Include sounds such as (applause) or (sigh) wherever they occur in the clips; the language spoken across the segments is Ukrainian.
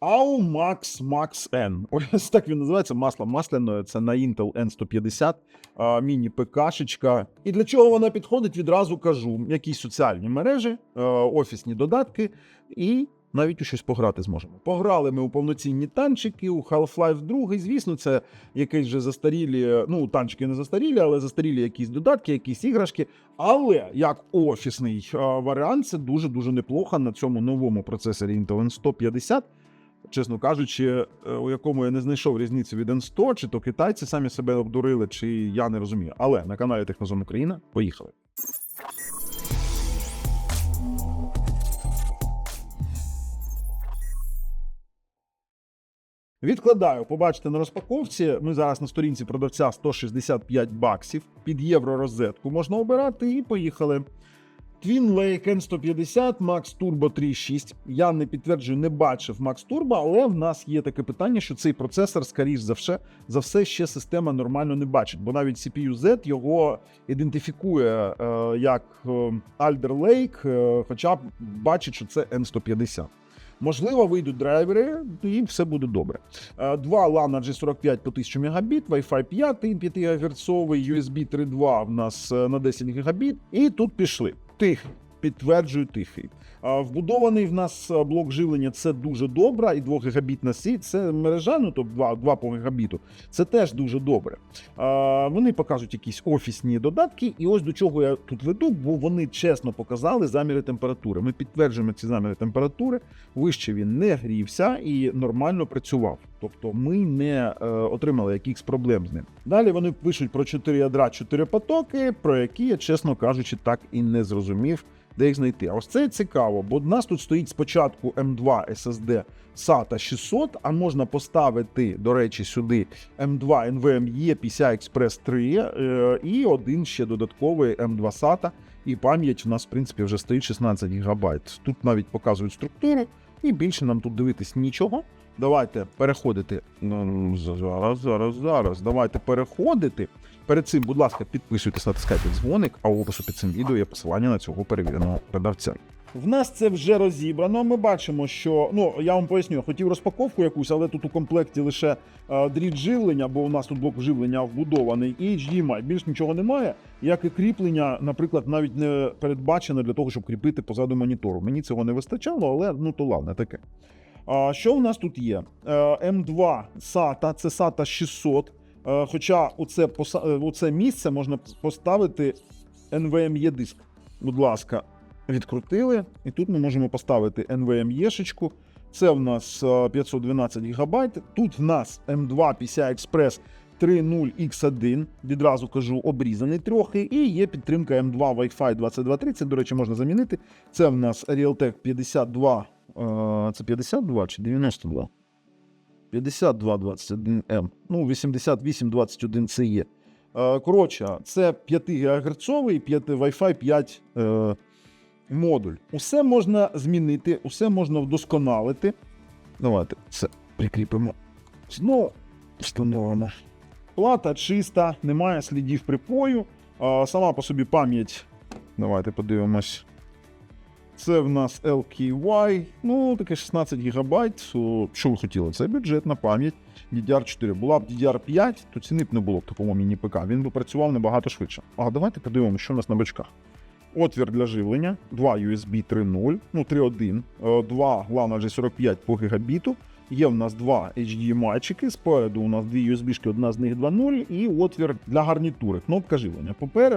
AUMAX Max N. Ось так він називається масло масляне. Це на Intel N150, міні-ПКшечка. І для чого вона підходить, відразу кажу. Якісь соціальні мережі, офісні додатки і. Навіть у щось пограти зможемо. Пограли ми у повноцінні танчики, у Half-Life 2. Звісно, це якісь вже застарілі, ну, танчики не застарілі, але застарілі якісь додатки, якісь іграшки. Але як офісний варіант, це дуже-дуже неплохо на цьому новому процесорі Intel N150. Чесно кажучи, е, у якому я не знайшов різниці від N100, чи то китайці самі себе обдурили, чи я не розумію. Але на каналі Технозон Україна поїхали. Відкладаю, побачите на розпаковці. Ми зараз на сторінці продавця 165 баксів. Під євро розетку можна обирати і поїхали. Twin Lake N150 Max Turbo 3.6. Я не підтверджую, не бачив Max Turbo, але в нас є таке питання, що цей процесор, скоріш за все, за все ще система нормально не бачить, бо навіть CPU Z його ідентифікує е, як е, Alder Lake, е, хоча бачить, що це N150. Можливо, вийдуть драйвери, і все буде добре. Е, Два LAN G45 по 1000 Мбіт, Wi-Fi 5, 5 ГГц, USB 3.2 в нас е, на 10 Гбіт. І тут пішли. Тихий. Підтверджую тихий. Вбудований в нас блок живлення це дуже добре, і 2 гігабітна сіть це мережа, ну тобто 2, 2 по гігабіту. Це теж дуже добре. Вони покажуть якісь офісні додатки, і ось до чого я тут веду, бо вони чесно показали заміри температури. Ми підтверджуємо ці заміри температури. Вище він не грівся і нормально працював. Тобто ми не е, отримали якихось проблем з ним. Далі вони пишуть про 4 ядра, 4 потоки, про які я, чесно кажучи, так і не зрозумів, де їх знайти. А ось це цікаво, бо в нас тут стоїть спочатку M2 SSD SATA 600, а можна поставити, до речі, сюди M2 NVMe PCI Express 3 е, і один ще додатковий M2 SATA. І пам'ять у нас, в принципі, вже стоїть 16 ГБ. Тут навіть показують структуру, і більше нам тут дивитись нічого. Давайте переходити. Зараз, зараз, зараз. Давайте переходити. Перед цим, будь ласка, підписуйтесь, натискайте дзвоник, а в опису під цим відео є посилання на цього перевіреного продавця. В нас це вже розібрано. Ми бачимо, що ну я вам поясню, хотів розпаковку якусь, але тут у комплекті лише е, дріт живлення, бо у нас тут блок живлення вбудований, і HDMI. Більш нічого немає. Як і кріплення, наприклад, навіть не передбачено для того, щоб кріпити позаду монітору. Мені цього не вистачало, але ну то ладно, таке. А, Що у нас тут є? Е, М2 SATA, це SATA 600. Е, Хоча у це, е, у це місце можна поставити NVMe диск. Будь ласка, відкрутили. І тут ми можемо поставити NVMe-шечку. Це в нас е, 512 ГБ. Тут в нас M2 PCI Express 3.0 X1, відразу кажу, обрізаний трохи, і є підтримка M2 Wi-Fi 2230. До речі, можна замінити. Це в нас Realtek 52. е, Це 52 чи 92? 5221M. Ну, 8821 це є. Е, Коротше, це 5 ГГц, 5 Wi-Fi 5 е, модуль. Усе можна змінити, усе можна вдосконалити. Давайте це прикріпимо. Знову встановимо. Плата чиста, немає слідів припою. Сама по собі пам'ять. Давайте подивимось. Це в нас LKY, ну таке 16 ГБ. Що ви хотіли? Це бюджетна пам'ять. DDR4. Була б DDR5, то ціни б не було б такому міні-ПК. Він би працював набагато швидше. А давайте подивимося, що у нас на бачках. Отвір для живлення, 2 USB 3.0, ну 3.1, е, 2 LAN G45 по гігабіту. Є в нас два HDMI-чики, спереду у нас дві USB-шки, одна з них 2.0, і отвір для гарнітури, кнопка живлення.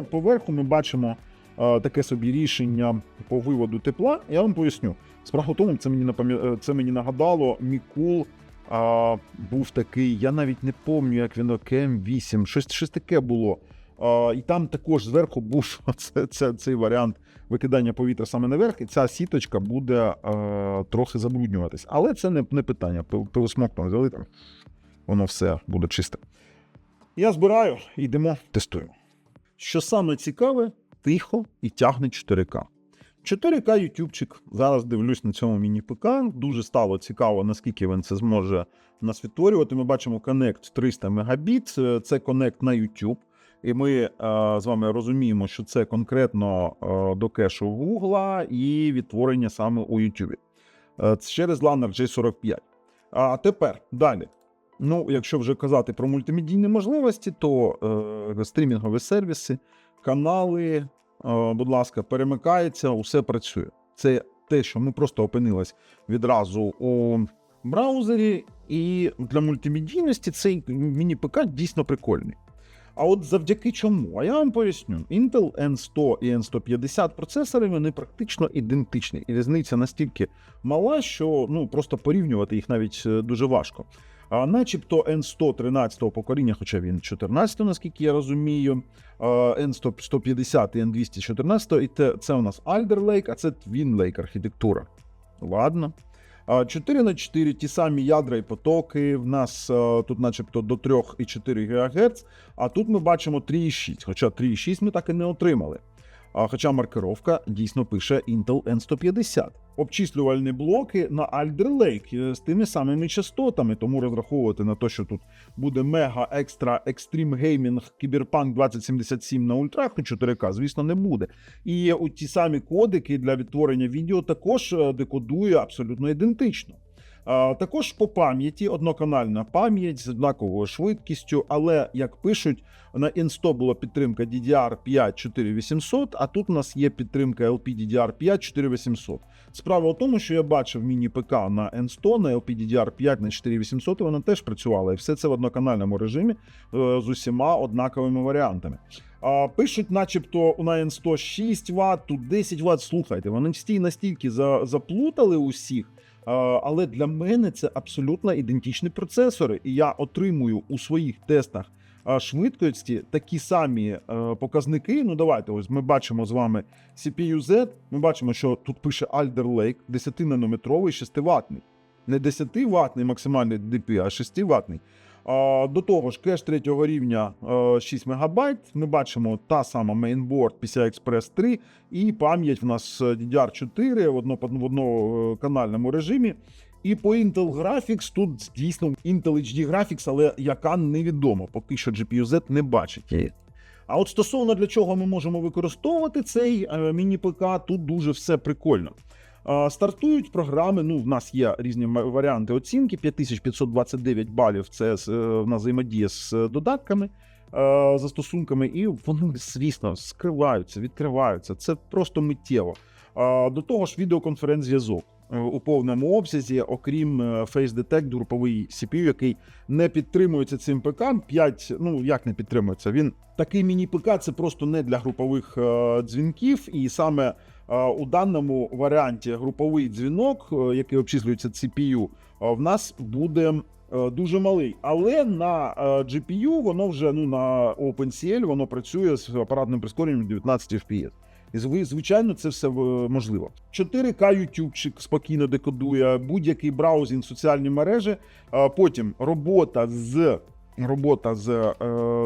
Поверху ми бачимо таке собі рішення по виводу тепла. Я вам поясню. Справа в тому, це мені е, це мені нагадало, Мікул а, був такий, я навіть не пам'ятаю, як він КМ8, щось, щось таке було. А, і там також зверху був (laughs) це, це, цей варіант викидання повітря саме наверх, і ця сіточка буде е, трохи забруднюватись. Але це не, не питання. Пил- Пилосмокно взяли там, воно все буде чисте. Я збираю, йдемо, тестуємо. Що саме цікаве, тихо і тягне 4К. 4К ютубчик. Зараз дивлюсь на цьому міні-ПК. Дуже стало цікаво, наскільки він це зможе нас відтворювати. Ми бачимо Connect 300 Мбіт. Це Connect на YouTube. І ми е, з вами розуміємо, що це конкретно е, до кешу Google і відтворення саме у YouTube. Е, це через LAN J45. А тепер далі. Ну, якщо вже казати про мультимедійні можливості, то е, стрімінгові сервіси, канали, е, будь ласка, перемикається, усе працює. Це те, що ми просто опинились відразу у браузері, і для мультимедійності цей міні-ПК дійсно прикольний. А от завдяки чому? А я вам поясню: Intel N100 і N150 процесори вони практично ідентичні, і різниця настільки мала, що ну просто порівнювати їх навіть е, дуже важко. А начебто N100 13-го покоління, хоча він 14, наскільки я розумію, N100 150 і N200 14, і те, це у нас Alder Lake, а це Twin Lake архітектура. Ладно. 4 на 4 ті самі ядра і потоки. В нас тут, начебто, до 3,4 ГГц, а тут ми бачимо 3,6, хоча 3,6 ми так і не отримали. Хоча маркировка дійсно пише Intel N150. Обчислювальні блоки на Alder Lake е, з тими самими частотами, тому розраховувати на те, що тут буде мега екстра екстрім геймінг Кіберпанк 2077 на ультрах 4К, звісно, не буде. І ті самі кодики для відтворення відео також е, декодує абсолютно ідентично. Також по пам'яті одноканальна пам'ять з однаковою швидкістю, але як пишуть, на N100 була підтримка DDR5 4800, а тут у нас є підтримка LPDDR5 4800. Справа в тому, що я бачив міні-ПК на N100, на LPDDR5 на 4800, і вона теж працювала, і все це в одноканальному режимі е, з усіма однаковими варіантами. Пишуть, начебто, на N100 6 Вт, тут 10 Вт. Слухайте, вони стій настільки заплутали усіх. Але для мене це абсолютно ідентичні процесори, і я отримую у своїх тестах швидкості такі самі е, показники. Ну, давайте, ось ми бачимо з вами CPU-Z, ми бачимо, що тут пише Alder Lake 10-нанометровий 6-ваттний. Не 10-ваттний максимальний DP, а 6-ваттний. А, До того ж, кеш третього рівня е, 6 МБ. Ми бачимо та сама мейнборд PCI Express 3 і пам'ять в нас DDR4 в одно- в одноканальному режимі. І по Intel Graphics тут дійсно Intel HD Graphics, але яка невідомо, поки що GPU-Z не бачить. А от стосовно для чого ми можемо використовувати цей е, міні-ПК, тут дуже все прикольно. Е, Стартують програми. Ну, в нас є різні варіанти оцінки. 5529 балів це е, нас взаємодія з е, додатками, е, застосунками, і вони, звісно, скриваються, відкриваються. Це просто миттєво. Е, До того ж, відеоконференц-зв'язок е, у повному обсязі, окрім е, Face Detect, груповий CPU, який не підтримується цим ПК. 5, ну як не підтримується, він такий міні-ПК це просто не для групових е, дзвінків, і саме е, у даному варіанті груповий дзвінок, е, який обчислюється CPU, е, в нас буде. е, Дуже малий, але на е, GPU воно вже ну на OpenCL воно працює з апаратним прискоренням 19 FPS. І зви- звичайно, це все е, можливо. 4К ютубчик спокійно декодує будь-який браузінг соціальні мережі. Потім робота з робота з е,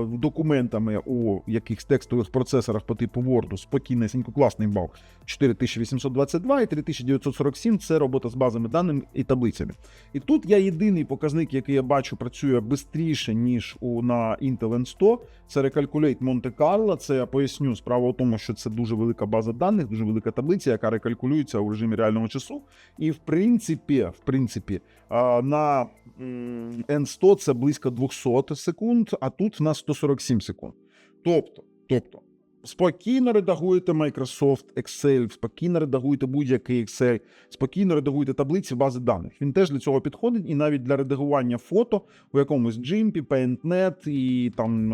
документами у якихось текстових процесорах по типу Word, спокійнесенько, класний бал. 4822 і 3947 це робота з базами даними і таблицями. І тут я єдиний показник, який я бачу, працює швидше, ніж у на Intel N100. Це Recalculate Monte Carlo. Це я поясню. Справа в тому, що це дуже велика база даних, дуже велика таблиця, яка рекалькулюється у режимі реального часу. І в принципі, в принципі, на N100 це близько 200 секунд, а тут на нас 147 секунд. Тобто, тобто. Спокійно редагуєте Microsoft Excel, спокійно редагуєте будь-який Excel, спокійно редагуєте таблиці бази даних. Він теж для цього підходить, і навіть для редагування фото у якомусь Gimpy, PaintNet і там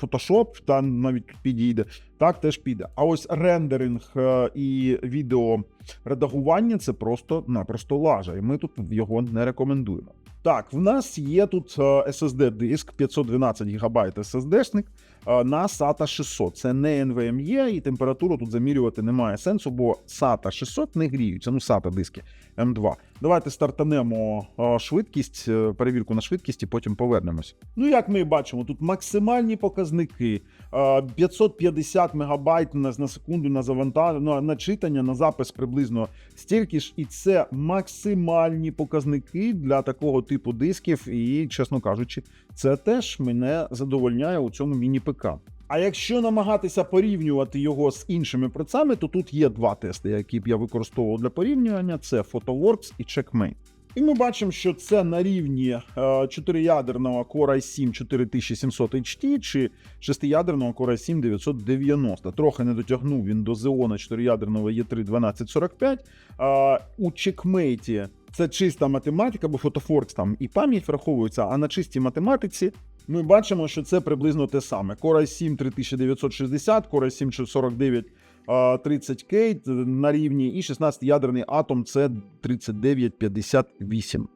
Photoshop, там навіть підійде. Так теж піде. А ось рендеринг е, і відео редагування це просто-напросто лажа, і ми тут його не рекомендуємо. Так, в нас є тут е, SSD-диск 512 ГБ SSD-шник на SATA 600. Це не NVMe, і температуру тут замірювати немає сенсу, бо SATA 600 не гріються. Ну, SATA диски M2. Давайте стартанемо е, швидкість, е, перевірку на швидкість, і потім повернемось. Ну, як ми бачимо, тут максимальні показники. е, 550 мегабайт на, на секунду на завантаження, на читання, на запис приблизно стільки ж, і це максимальні показники для такого типу дисків. І, чесно кажучи, це теж мене задовольняє у цьому міні-ПК. А якщо намагатися порівнювати його з іншими процесами, то тут є два тести, які б я використовував для порівнювання: це PhotoWorks і Checkmate. І ми бачимо, що це на рівні 4-ядерного Core i7 4700 HT чи 6-ядерного Core i7 990. Трохи не дотягнув він до Xeon 4-ядерного E3 1245. А, У чекмейті це чиста математика, бо фотофоркс там і пам'ять враховується, а на чистій математиці ми бачимо, що це приблизно те саме. Core i7 3960, Core i7 49 30K на рівні, і 16-ядерний атом це 3958.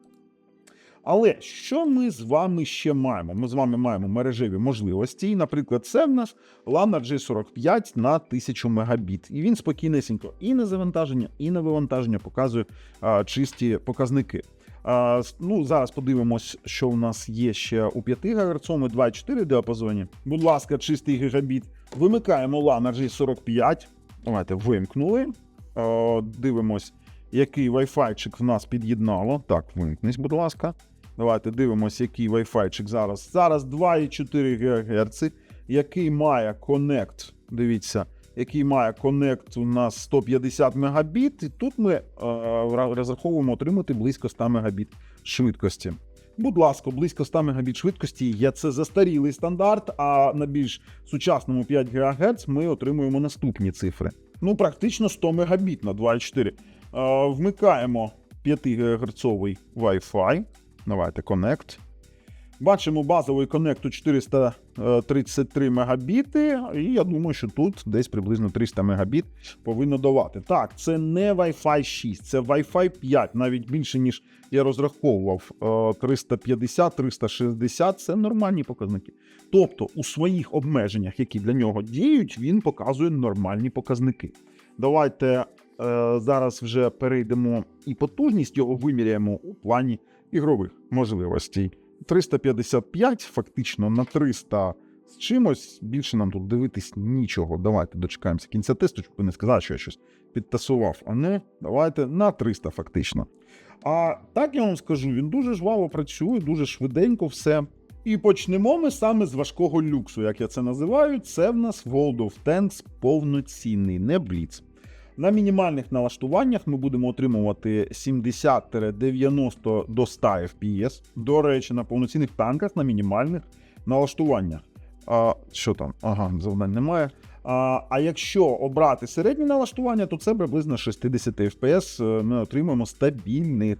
Але що ми з вами ще маємо? Ми з вами маємо мережеві можливості. І, наприклад, це в нас Lana G45 на 1000 мегабіт. І він спокійнесенько і на завантаження, і на вивантаження показує а, чисті показники. А, ну, зараз подивимось, що у нас є ще у 5 ГГц, 2,4 діапазоні. Будь ласка, чистий гігабіт. Вимикаємо Lana G45. Давайте вимкнули. Е, дивимось, який Wi-Fi в нас під'єднало. Так, вимкнись, будь ласка. Давайте дивимось, який Wi-Fi зараз. Зараз 2,4 ГГц, який має Connect. Дивіться, який має Connect у нас 150 Мбіт. І тут ми е, розраховуємо отримати близько 100 Мбіт швидкості. Будь ласка, близько 100 Мбіт швидкості є це застарілий стандарт, а на більш сучасному 5 ГГц ми отримуємо наступні цифри. Ну, практично 100 Мбіт на 2,4. Е, вмикаємо 5 ГГц Wi-Fi. Давайте Connect. Бачимо базовий коннект у 433 мегабіти, і я думаю, що тут десь приблизно 300 мегабіт повинно давати. Так, це не Wi-Fi 6, це Wi-Fi 5, навіть більше, ніж я розраховував. Е, 350, 360 це нормальні показники. Тобто, у своїх обмеженнях, які для нього діють, він показує нормальні показники. Давайте е, зараз вже перейдемо і потужність його виміряємо у плані ігрових можливостей. 355 фактично на 300 з чимось. Більше нам тут дивитись нічого. Давайте дочекаємося кінця тесту, щоб не сказали, що я щось підтасував. А не, давайте на 300 фактично. А так я вам скажу, він дуже жваво працює, дуже швиденько все. І почнемо ми саме з важкого люксу, як я це називаю. Це в нас World of Tanks повноцінний, не Blitz. На мінімальних налаштуваннях ми будемо отримувати 70-90 до 100 FPS. До речі, на повноцінних танках на мінімальних налаштуваннях. А, що там? Ага, завдань немає. А, а якщо обрати середні налаштування, то це приблизно 60 FPS е, ми отримаємо стабільних.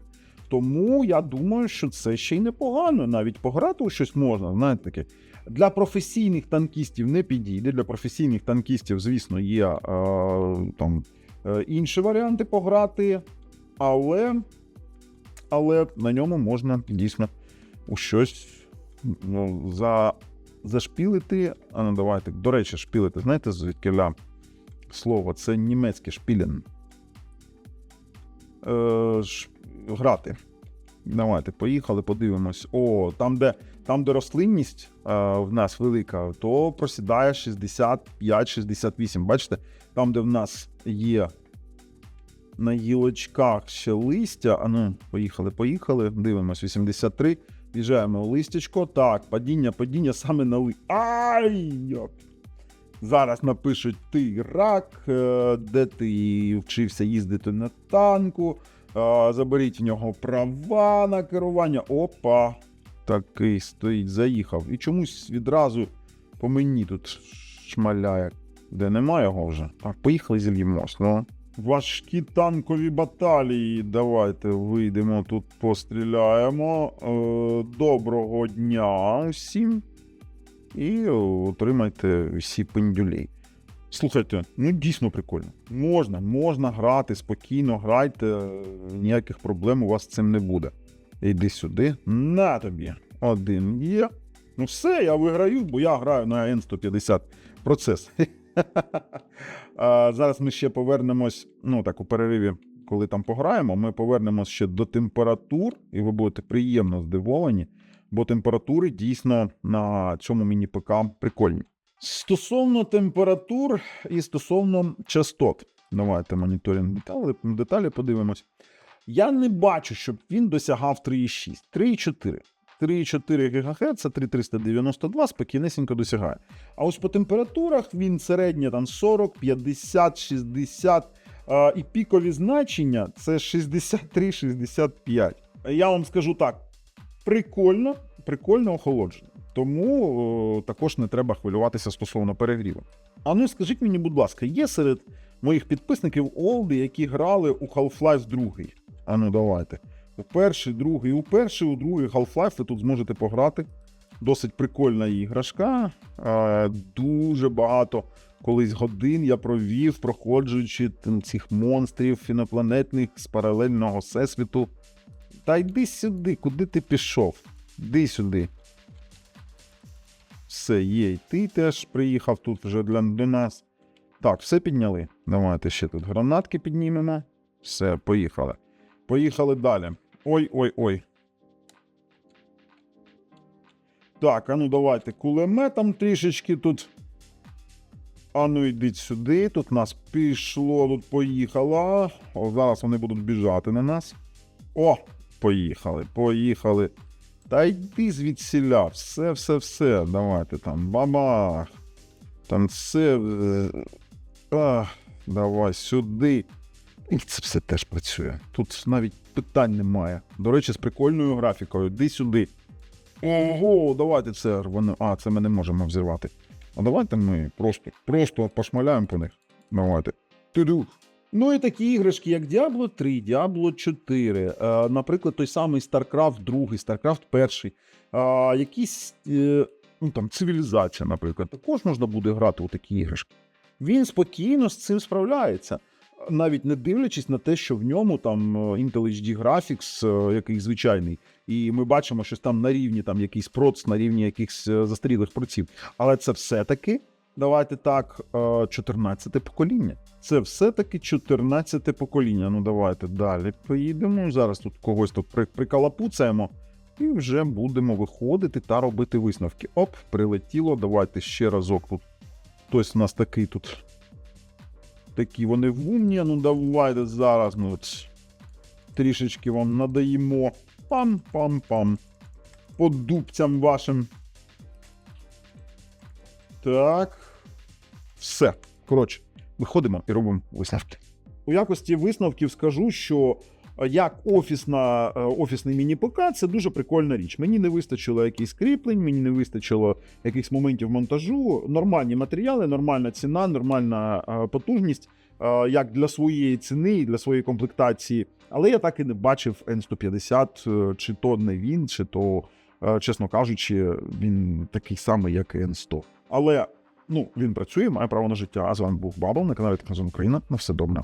Тому я думаю, що це ще й непогано. Навіть пограти у щось можна. Знаєте таке. Для професійних танкістів не підійде. Для професійних танкістів, звісно, є е, там інші варіанти пограти, але, але на ньому можна дійсно у щось ну, за, зашпілити. А ну давайте. До речі, шпілити, знаєте, звідкиля слово, це німецьке шпілен. Е, ш, грати. Давайте, поїхали, подивимось. О, там, де, там, де рослинність е, в нас велика, то просідає 65-68. Бачите, там, де в нас є на гілочках ще листя. А ну, поїхали, поїхали. Дивимось, 83. В'їжджаємо у листячко. Так, падіння, падіння саме на ли. Ай! Йоп. Зараз напишуть ти рак, е, де ти вчився їздити на танку. е, Заберіть в нього права на керування. Опа. Такий стоїть, заїхав. І чомусь відразу по мені тут шмаляє. Де немає його вже. Так, поїхали зільємось. Ну. Важкі танкові баталії. Давайте вийдемо тут, постріляємо. Е, доброго дня усім. І отримайте всі пендюлей. Слухайте, ну дійсно прикольно. Можна, можна грати спокійно, грайте, ніяких проблем у вас з цим не буде. Іди сюди, на тобі. Один є. Ну все, я виграю, бо я граю на N150 процес. (laughs) Зараз ми ще повернемось, ну так, у перериві, коли там пограємо, ми повернемось ще до температур, і ви будете приємно здивовані, бо температури дійсно на цьому міні-ПК прикольні. Стосовно температур і стосовно частот, давайте моніторинг деталі, деталі подивимось. Я не бачу, щоб він досягав 3,6, 3,4. 3,4 ГГц, це 3,392 спокійнесенько досягає. А ось по температурах він середньо там 40, 50, 60 а, і пікові значення це 63-65. Я вам скажу так: прикольно, прикольно охолодження. Тому о, також не треба хвилюватися стосовно перегріву. А ну скажіть мені, будь ласка, є серед моїх підписників Олди, які грали у Half-Life 2? А ну давайте. У перший, другий, у перший, у другий Half-Life ви тут зможете пограти. Досить прикольна іграшка. Дуже багато колись годин я провів, проходжуючи цих монстрів інопланетних з паралельного всесвіту. Та йди сюди, куди ти пішов? Йди сюди. Все, є, ти теж приїхав тут вже для, для нас. Так, все підняли. Давайте ще тут гранатки піднімемо. Все, поїхали. Поїхали далі. Ой-ой-ой. Так, а ну давайте кулеметом трішечки тут. А ну йдіть сюди. Тут нас пішло, тут поїхало. О, зараз вони будуть біжати на нас. О, поїхали, поїхали. Та йди звідсіля, все, все, все. Давайте там. Бабах. Там все. е, Ах, давай сюди. І це все теж працює. Тут навіть питань немає. До речі, з прикольною графікою. Йди сюди. Ого, давайте це рване. А, це ми не можемо взірвати. А давайте ми просто, просто пошмаляємо по них. Давайте. Туду. Ну і такі іграшки, як Diablo 3, Diablo 4, е, наприклад, той самий StarCraft 2, StarCraft 1, е, якісь е, ну, там, цивілізація, наприклад, також можна буде грати у такі іграшки. Він спокійно з цим справляється, навіть не дивлячись на те, що в ньому там е, Intel HD Graphics, е, який звичайний, і ми бачимо, що там на рівні там якийсь проц, на рівні якихось е, застарілих проців. Але це все-таки, давайте так, е, 14 покоління. Це все-таки 14 покоління. Ну давайте далі поїдемо. Зараз тут когось тут при- прикалапуцаємо. І вже будемо виходити та робити висновки. Оп, прилетіло. Давайте ще разок тут. Хтось у нас такий тут. Такі вони вумні. Ну давайте зараз ми от трішечки вам надаємо. Пам-пам-пам. По дубцям вашим. Так. Все. Коротше, виходимо і робимо висновки. У якості висновків скажу, що як офісна, е, офісний міні-ПК це дуже прикольна річ. Мені не вистачило якихось кріплень, мені не вистачило якихось моментів монтажу. Нормальні матеріали, нормальна ціна, нормальна е, потужність, е, як для своєї ціни і для своєї комплектації. Але я так і не бачив N150, е, чи то не він, чи то, е, чесно кажучи, він такий самий, як і N100. Але ну, він працює, має право на життя. А з вами був Бабл на каналі Технозон Україна. На все добре.